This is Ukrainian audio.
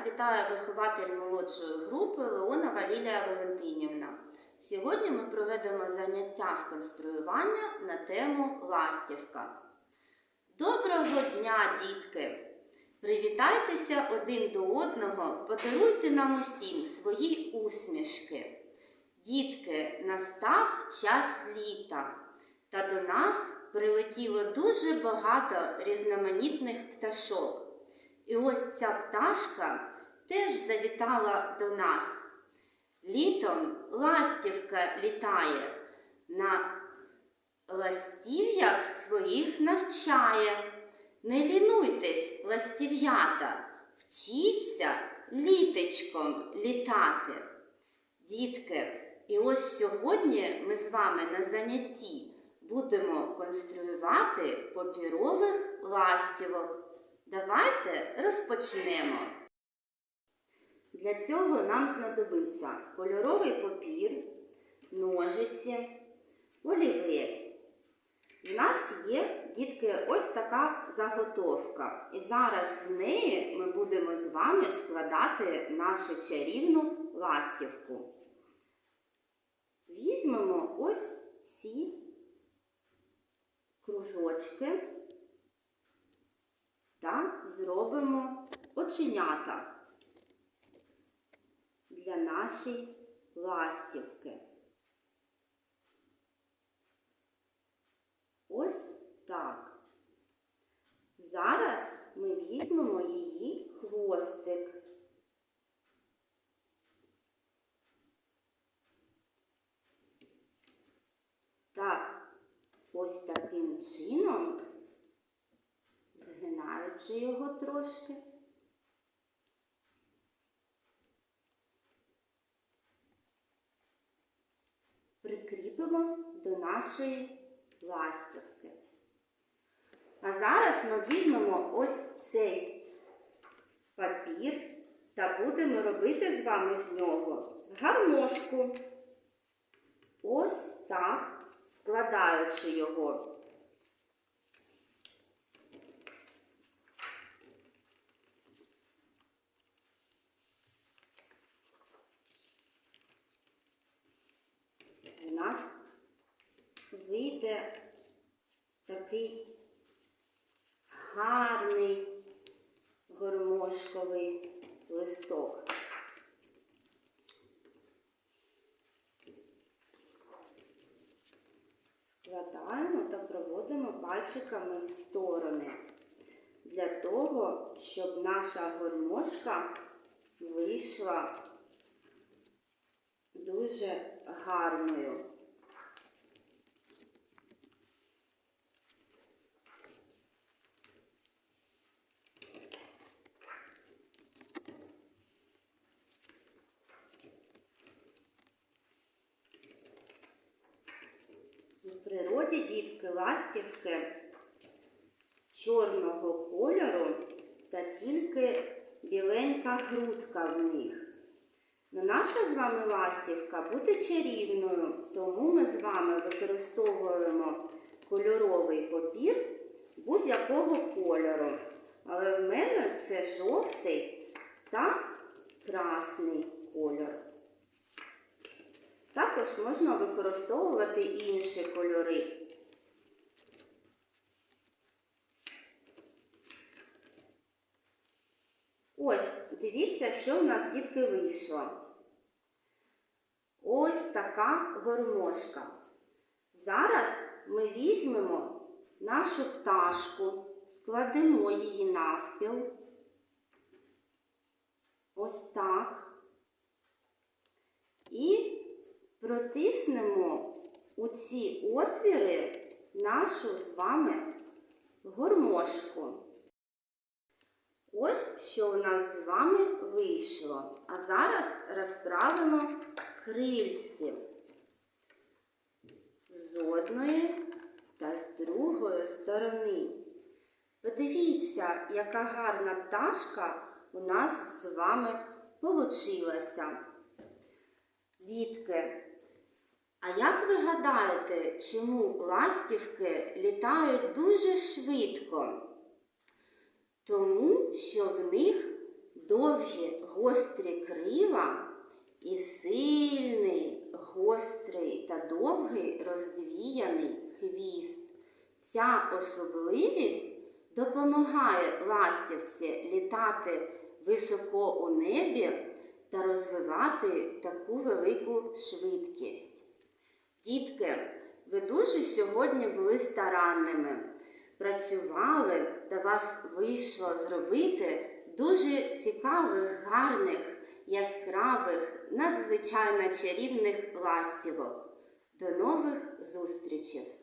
Вас вітає вихователь молодшої групи Леонова Лілія Валентинівна. Сьогодні ми проведемо заняття з конструювання на тему ластівка. Доброго дня, дітки! Привітайтеся один до одного, подаруйте нам усім свої усмішки. Дітки, настав час літа, та до нас прилетіло дуже багато різноманітних пташок. І ось ця пташка теж завітала до нас. Літом ластівка літає, на ластів'ях своїх навчає. Не лінуйтесь, ластів'ята, вчіться літечком літати. Дітки, і ось сьогодні ми з вами на занятті будемо конструювати папірових ластівок. Давайте розпочнемо. Для цього нам знадобиться кольоровий папір, ножиці, олівець. У нас є, дітки, ось така заготовка. І зараз з неї ми будемо з вами складати нашу чарівну ластівку. Візьмемо ось ці кружочки та зробимо оченята для нашої ластівки. Ось так. Зараз ми візьмемо її хвостик. Так, ось таким чином, згинаючи його трошки. Прикріпимо до нашої ластівки. А зараз ми візьмемо ось цей папір та будемо робити з вами з нього гармошку. Ось так, складаючи його. У нас вийде такий гарний гормошковий листок. Складаємо та проводимо пальчиками в сторони для того, щоб наша гормошка вийшла дуже гарною. В природі дітки ластівки чорного кольору та тільки біленька грудка в них. Но наша з вами ластівка буде чарівною, тому ми з вами використовуємо кольоровий папір будь-якого кольору. Але в мене це жовтий та красний кольор. Також можна використовувати інші кольори. Ось, дивіться, що в нас дітки вийшло. Ось така гормошка. Зараз ми візьмемо нашу пташку, складемо її навпіл. Ось так. І протиснемо у ці отвіри нашу з вами гормошку. Ось що у нас з вами вийшло. А зараз розправимо крильці з одної та з другої сторони. Подивіться, яка гарна пташка у нас з вами получилася. Дітки, а як ви гадаєте, чому ластівки літають дуже швидко? Тому що в них довгі гострі крила і сильний, гострий та довгий роздвіяний хвіст. Ця особливість допомагає ластівці літати високо у небі та розвивати таку велику швидкість. Дітки, ви дуже сьогодні були старанними, працювали та вас вийшло зробити дуже цікавих, гарних, яскравих, надзвичайно чарівних ластівок. До нових зустрічей!